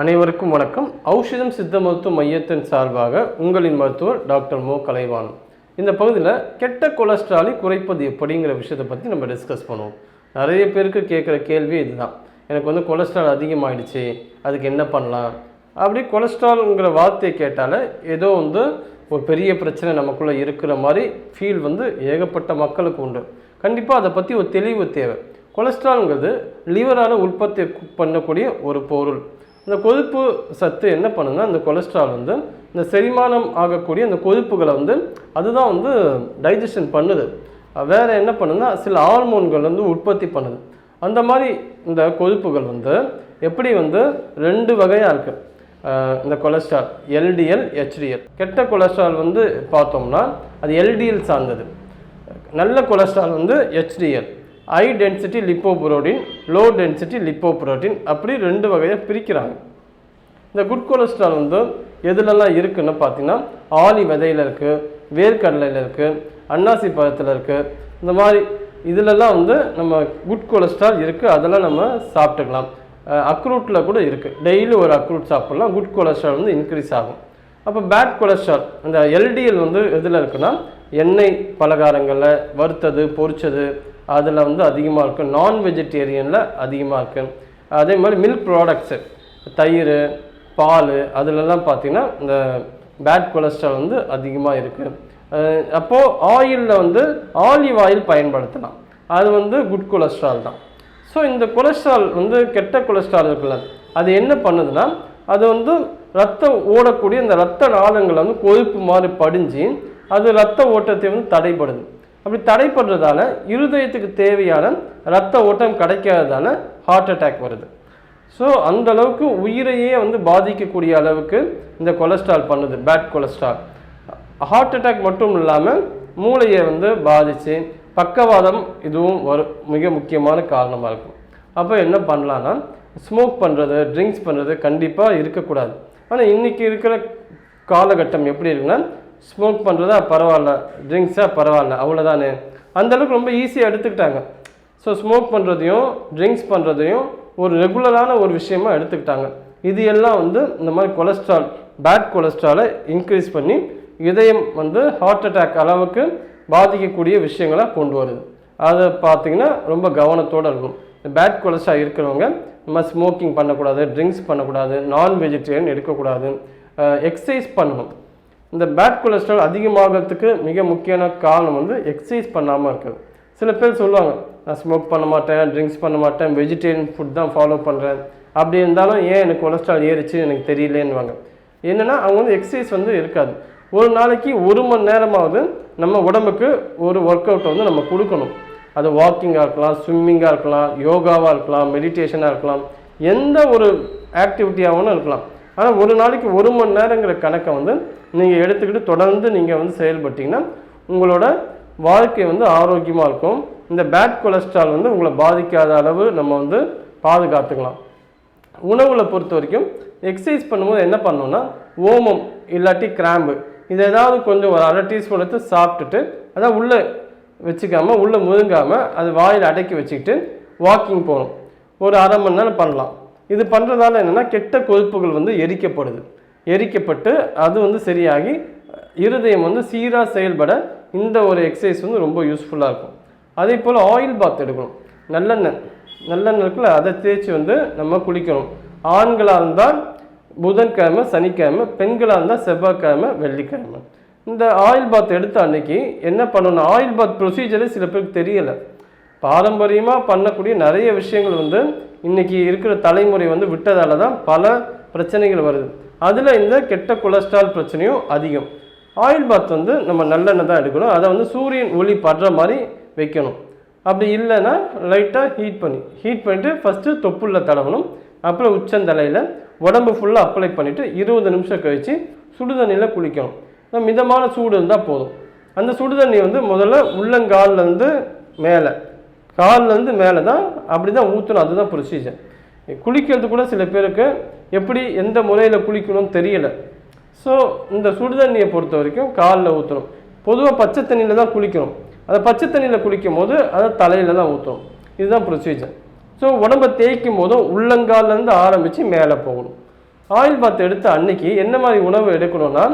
அனைவருக்கும் வணக்கம். ஔஷதம் சித்த மருத்துவ மையத்தின் சார்பாக உங்களின் மருத்துவர் டாக்டர் மோ. கலைவான் இந்த பகுதியில் கெட்ட கொலஸ்ட்ராலை குறைப்பது எப்படிங்கிற விஷயத்தை பற்றி நம்ம டிஸ்கஸ் பண்ணுவோம். நிறைய பேருக்கு கேட்குற கேள்வி இதுதான். எனக்கு வந்து கொலஸ்ட்ரால் அதிகமாகிடுச்சு அதுக்கு என்ன பண்ணலாம்? அப்படி கொலஸ்ட்ரால்ங்கிற வார்த்தையை கேட்டாலே ஏதோ வந்து ஒரு பெரிய பிரச்சனை நமக்குள்ளே இருக்கிற மாதிரி ஃபீல் வந்து ஏகப்பட்ட மக்களுக்கு உண்டு. கண்டிப்பாக அதை பற்றி ஒரு தெளிவு தேவை. கொலஸ்ட்ரால்ங்கிறது லிவரால் உற்பத்தி பண்ணக்கூடிய ஒரு பொருள். இந்த கொழுப்பு சத்து என்ன பண்ணுன்னா இந்த கொலஸ்ட்ரால் வந்து இந்த செரிமானம் ஆகக்கூடிய இந்த கொழுப்புகளை வந்து அதுதான் வந்து டைஜஷன் பண்ணுது. வேறு என்ன பண்ணுன்னா சில ஹார்மோன்கள் வந்து உற்பத்தி பண்ணுது. அந்த மாதிரி இந்த கொழுப்புகள் வந்து எப்படி வந்து ரெண்டு வகையாக இருக்குது இந்த கொலஸ்ட்ரால் எல்டிஎல் ஹெச்டிஎல் கெட்ட கொலஸ்ட்ரால் வந்து பார்த்தோம்னா அது எல்டிஎல் சார்ந்தது. நல்ல கொலஸ்ட்ரால் வந்து HDL high density lipoprotein low density lipoprotein அப்படி ரெண்டு வகையாக பிரிக்கிறாங்க. இந்த குட் கொலஸ்ட்ரால் வந்து எதுலலாம் இருக்குதுன்னு பார்த்தீங்கன்னா ஆலி விதையில் இருக்குது வேர்க்கடலையில் இருக்குது அன்னாசி பழத்தில் இருக்குது இந்த மாதிரி இதிலெல்லாம் வந்து நம்ம குட் கொலஸ்ட்ரால் இருக்குது அதெல்லாம் நம்ம சாப்பிட்டுக்கலாம். அக்ரூட்டில் கூட இருக்குது டெய்லி ஒரு அக்ரூட் சாப்பிட்லாம் குட் கொலஸ்ட்ரால் வந்து இன்க்ரீஸ் ஆகும். அப்போ பேட் கொலஸ்ட்ரால் அந்த எல்டிஎல் வந்து எதில் இருக்குன்னா எண்ணெய் பலகாரங்களில் வறுத்தது பொரிச்சது அதில் வந்து அதிகமாக இருக்கும் நான் வெஜிடேரியனில் அதிகமாக இருக்குது அதே மாதிரி மில்க் ப்ராடக்ட்ஸு தயிர் பால் அதிலெல்லாம் பார்த்தீங்கன்னா இந்த பேட் கொலஸ்ட்ரால் வந்து அதிகமாக இருக்குது அப்போது ஆயிலில் வந்து ஆலிவ் ஆயில் பயன்படுத்தலாம். அது வந்து குட் கொலஸ்ட்ரால் தான். ஸோ இந்த கொலஸ்ட்ரால் வந்து கெட்ட கொலஸ்ட்ரால் இருக்குல்ல அது என்ன பண்ணுதுன்னா அது வந்து ரத்தம் ஓடக்கூடிய இந்த ரத்த நாளங்களை வந்து கொழுப்பு மாதிரி படிஞ்சு அது ரத்த ஓட்டத்தை வந்து தடைப்படுது அப்படி தடை பண்ணுறதால இருதயத்துக்கு தேவையான ரத்த ஓட்டம் கிடைக்காததால ஹார்ட் அட்டாக் வருது. ஸோ அந்த அளவுக்கு உயிரையே வந்து பாதிக்கக்கூடிய அளவுக்கு இந்த கொலஸ்ட்ரால் பண்ணுது பேட் கொலஸ்ட்ரால் ஹார்ட் அட்டாக் மட்டும் இல்லாமல் மூளையை வந்து பாதித்து பக்கவாதம் இதுவும் ஒரு மிக முக்கியமான காரணமாக இருக்கும். அப்போ என்ன பண்ணலான்னா ஸ்மோக் பண்ணுறது ட்ரிங்க்ஸ் பண்ணுறது கண்டிப்பாக இருக்கக்கூடாது. ஆனால் இன்றைக்கி இருக்கிற காலகட்டம் எப்படி இருக்குன்னா ஸ்மோக் பண்ணுறதா பரவாயில்ல ட்ரிங்க்ஸாக பரவாயில்ல அவ்வளோதானே அந்தளவுக்கு ரொம்ப ஈஸியாக எடுத்துக்கிட்டாங்க. ஸோ ஸ்மோக் பண்ணுறதையும் ட்ரிங்க்ஸ் பண்ணுறதையும் ஒரு ரெகுலரான ஒரு விஷயமா எடுத்துக்கிட்டாங்க. இது எல்லாம் வந்து இந்த மாதிரி கொலஸ்ட்ரால் பேட் கொலஸ்ட்ராலை இன்க்ரீஸ் பண்ணி இதயம் வந்து ஹார்ட் அட்டாக் அளவுக்கு பாதிக்கக்கூடிய விஷயங்களை கொண்டு வருது. அதை பார்த்தீங்கன்னா ரொம்ப கவனத்தோடு இருக்கும். பேட் கொலஸ்ட்ரால் இருக்கிறவங்க நம்ம ஸ்மோக்கிங் பண்ணக்கூடாது ட்ரிங்க்ஸ் பண்ணக்கூடாது நான் வெஜிடேரியன் எடுக்கக்கூடாது எக்ஸசைஸ் பண்ணணும். இந்த பேட் கொலஸ்ட்ரால் அதிகமாகிறதுக்கு மிக முக்கியமான காரணம் வந்து எக்ஸசைஸ் பண்ணாமல் இருக்குது சில பேர் சொல்லுவாங்க நான் ஸ்மோக் பண்ண மாட்டேன் ட்ரிங்க்ஸ் பண்ண மாட்டேன் வெஜிடேரியன் ஃபுட் தான் ஃபாலோ பண்ணுறேன் அப்படி இருந்தாலும் ஏன் எனக்கு கொலஸ்ட்ரால் ஏறிச்சு எனக்கு தெரியலேன்னுவாங்க. என்னென்னா அவங்க வந்து எக்ஸசைஸ் வந்து இருக்காது. ஒரு நாளைக்கு ஒரு மணி நேரமாவது நம்ம உடம்புக்கு ஒரு ஒர்க் அவுட் வந்து நம்ம கொடுக்கணும். அது வாக்கிங்காக இருக்கலாம் ஸ்விம்மிங்காக இருக்கலாம் யோகாவாக இருக்கலாம் மெடிடேஷனாக இருக்கலாம் எந்த ஒரு ஆக்டிவிட்டியாகவும் இருக்கலாம். ஆனால் ஒரு நாளைக்கு ஒரு மணி நேரங்கிற கணக்கை வந்து நீங்கள் எடுத்துக்கிட்டு தொடர்ந்து நீங்கள் வந்து செயல்பட்டிங்கன்னா உங்களோட வாழ்க்கை வந்து ஆரோக்கியமாக இருக்கும். இந்த பேட் கொலஸ்ட்ரால் வந்து உங்களை பாதிக்காத அளவு நம்ம வந்து பாதுகாத்துக்கலாம். உணவில் பொறுத்த வரைக்கும் எக்ஸசைஸ் பண்ணும்போது என்ன பண்ணோம்னா ஓமம் இல்லாட்டி கிராம்பு. இது ஏதாவது கொஞ்சம் ஒரு அரை டீஸ்பூன் எடுத்து சாப்பிட்டுட்டு அதான் உள்ளே வச்சுக்காமல் உள்ளே முழுங்காமல் அது வாயில் அடக்கி வச்சுக்கிட்டு வாக்கிங் போகணும். ஒரு அரை மணி நேரம் பண்ணலாம். இது பண்ணுறதால என்னென்னா கெட்ட கொழுப்புகள் வந்து எரிக்கப்படுது. எரிக்கப்பட்டு அது வந்து சரியாகி இருதயம் வந்து சீராக செயல்பட இந்த ஒரு எக்ஸசைஸ் வந்து ரொம்ப யூஸ்ஃபுல்லாக இருக்கும். அதே போல் ஆயில் பாத் எடுக்கணும். நல்லெண்ணெய். நல்லெண்ணெய் இருக்குல்ல அதை தேய்ச்சி வந்து நம்ம குளிக்கணும். ஆண்களாக இருந்தால் புதன்கிழமை சனிக்கிழமை பெண்களாக இருந்தால் செவ்வாய்க்கிழமை வெள்ளிக்கிழமை. இந்த ஆயில் பாத் எடுத்த அன்னைக்கு என்ன பண்ணணும்? ஆயில் பாத் ப்ரொசீஜரே சில பேருக்கு தெரியலை. பாரம்பரியமாக பண்ணக்கூடிய நிறைய விஷயங்கள் வந்து இன்றைக்கி இருக்கிற தலைமுறை வந்து விட்டதால தான் பல பிரச்சனைகள் வருது. அதில் இந்த கெட்ட கொலஸ்ட்ரால் பிரச்சனையும் அதிகம். ஆயில் பாத் வந்து நம்ம நல்லெண்ணெய் தான் எடுக்கணும். அதை வந்து சூரியன் ஒளி படுற மாதிரி வைக்கணும். அப்படி இல்லைன்னா லைட்டாக ஹீட் பண்ணி ஹீட் பண்ணிவிட்டு ஃபஸ்ட்டு தொப்புள்ள தடவணும். அப்புறம் உச்சந்தலையில் உடம்பு ஃபுல்லாக அப்ளை பண்ணிவிட்டு இருபது நிமிஷம் கழித்து சுடுதண்ணியில் குளிக்கணும். மிதமான சூடு இருந்தால் போதும். அந்த சுடுதண்ணி வந்து முதல்ல உள்ளங்கால்லேருந்து மேலே கால்லேருந்து மேலே தான் அப்படி தான் ஊற்றணும் அதுதான் ப்ரொசீஜர் குளிக்கிறது கூட சில பேருக்கு எப்படி எந்த முறையில் குளிக்கணும்னு தெரியலை. ஸோ இந்த சுடுதண்ணியை பொறுத்த வரைக்கும் காலில் ஊற்றணும் பொதுவாக பச்சை தண்ணியில் தான் குளிக்கணும். அதை பச்சை தண்ணியில் குளிக்கும் போது அதை தலையில் தான் ஊற்றணும் இதுதான் ப்ரொசீஜர் ஸோ உடம்பை தேய்க்கும் போதும் உள்ளங்கால்லேருந்து ஆரம்பித்து மேலே போகணும். ஆயில் பாத் எடுத்த அன்னைக்கு என்ன மாதிரி உணவு எடுக்கணும்னா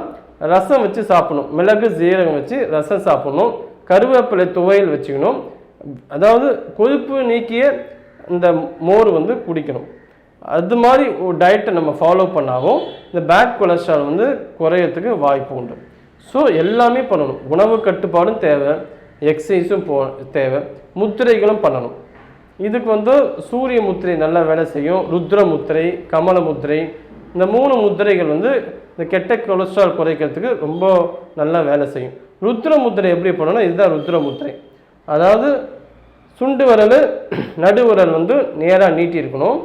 ரசம் வச்சு சாப்பிடணும். மிளகு ஜீரகம் வச்சு ரசம் சாப்பிடணும். கருவேப்பிலை துவையல் வச்சுக்கணும். அதாவது கொழுப்பு நீக்கிய இந்த மோர் வந்து குடிக்கணும். அது மாதிரி ஒரு டயட்டை நம்ம ஃபாலோ பண்ணாலும் இந்த பேட் கொலஸ்ட்ரால் வந்து குறையறதுக்கு வாய்ப்பு உண்டு. ஸோ எல்லாமே பண்ணணும். உணவு கட்டுப்பாடும் தேவை. எக்ஸசைஸும் போ தேவை. முத்திரைகளும் பண்ணணும். இதுக்கு வந்து சூரிய முத்திரை நல்லா வேலை செய்யும். ருத்ர முத்திரை கமல முத்திரை. இந்த மூணு முத்திரைகள் வந்து இந்த கெட்ட கொலஸ்ட்ரால் குறைக்கிறதுக்கு ரொம்ப நல்லா வேலை செய்யும். ருத்ர முத்திரை எப்படி பண்ணணும்னா இதுதான் ருத்ர முத்திரை. அதாவது சுண்டு விரல் நடு விரல் வந்து நேராக நீட்டியிருக்கணும்.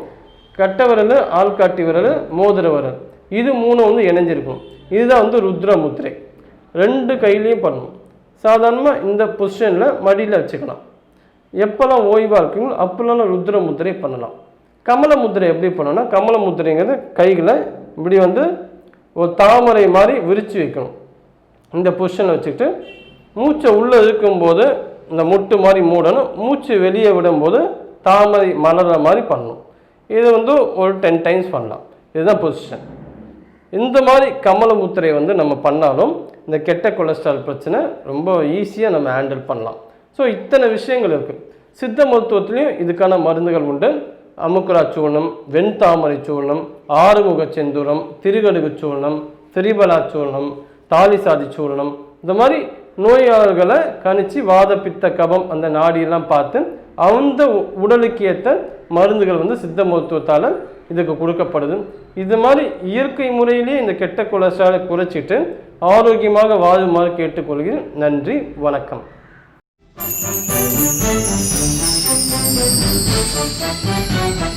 கட்ட கட்டை விரல் ஆள்காட்டி விரல் மோதிர விரல். இது மூணு வந்து இணைஞ்சிருக்கும். இதுதான் வந்து ருத்ர முத்திரை ரெண்டு கையிலையும் பண்ணணும். சாதாரணமாக இந்த பொசிஷனில் மடியில் வச்சுக்கலாம். எப்போல்லாம் ஓய்வாக இருக்குங்களோ அப்போல்லாம் ருத்ர முத்திரை பண்ணலாம். கமல முத்திரை எப்படி பண்ணணும்னா கமல முத்திரைங்கிறது கைகளை இப்படி வந்து ஒரு தாமரை மாதிரி விரித்து வைக்கணும். இந்த பொசிஷனை வச்சுக்கிட்டு மூச்சை உள்ளே இருக்கும்போது இந்த முட்டு மாதிரி மூடணும். மூச்சு வெளியே விடும்போது தாமரை மலர்ற மாதிரி பண்ணணும். இது வந்து ஒரு டென் டைம்ஸ் பண்ணலாம். இதுதான் பொசிஷன் இந்த மாதிரி கமல முத்திரை வந்து நம்ம பண்ணாலும் இந்த கெட்ட கொலஸ்ட்ரால் பிரச்சனை ரொம்ப ஈஸியாக நம்ம ஹேண்டில் பண்ணலாம். ஸோ இத்தனை விஷயங்கள் இருக்குது சித்த மருத்துவத்துலேயும் இதுக்கான மருந்துகள் உண்டு. அமுக்குரா சூர்ணம் வெண்தாமரை சூர்ணம் ஆறுமுக செந்தூரம் திருகடுகு சூர்ணம் திரிபலா சூர்ணம் தாலிசாதி சூர்ணம் இந்த மாதிரி நோயாளர்களை கணிச்சு வாத பித்த கபம் அந்த நாடியெல்லாம் பார்த்து அந்த உடலுக்கு ஏற்ற மருந்துகள் வந்து சித்த மருத்துவத்தால் இதுக்கு கொடுக்கப்படுது இது மாதிரி இயற்கை முறையிலேயே இந்த கெட்ட கொலஸ்ட்ராலை குறைச்சிட்டு ஆரோக்கியமாக வாழுமாறு கேட்டுக்கொள்கிறேன் நன்றி வணக்கம் Thank you.